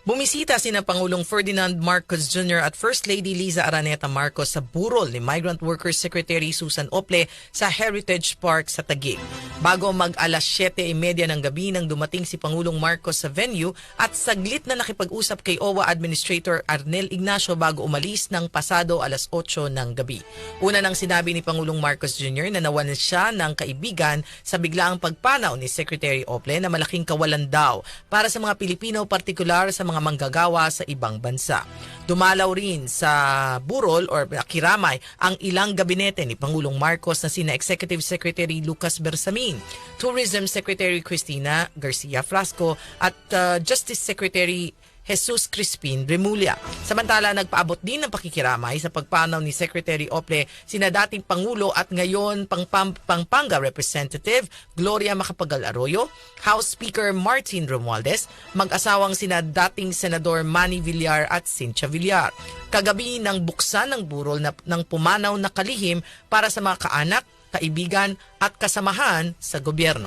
Bumisita sina Pangulong Ferdinand Marcos Jr. at First Lady Liza Araneta Marcos sa burol ni Migrant Workers Secretary Susan Ople sa Heritage Park sa Taguig. Bago mag alas 7.30 ng gabi nang dumating si Pangulong Marcos sa venue at saglit na nakipag-usap kay OWA Administrator Arnel Ignacio bago umalis ng pasado alas 8 ng gabi. Una nang sinabi ni Pangulong Marcos Jr. na nawalan siya ng kaibigan sa biglaang pagpanaw ni Secretary Ople na malaking kawalan daw para sa mga Pilipino, partikular sa mga manggagawa sa ibang bansa. Dumalaw rin sa burol or kiramay ang ilang gabinete ni Pangulong Marcos na sina Executive Secretary Lucas Bersamin, Tourism Secretary Cristina Garcia Frasco at uh, Justice Secretary Jesus Crispin Remulla. Samantala, nagpaabot din ng pakikiramay sa pagpanaw ni Secretary Ople sina dating Pangulo at ngayon Pangpam- Representative Gloria Macapagal Arroyo, House Speaker Martin Romualdez, mag-asawang sina dating Senador Manny Villar at Cynthia Villar. Kagabi nang buksan ng burol na, ng pumanaw na kalihim para sa mga kaanak, kaibigan at kasamahan sa gobyerno.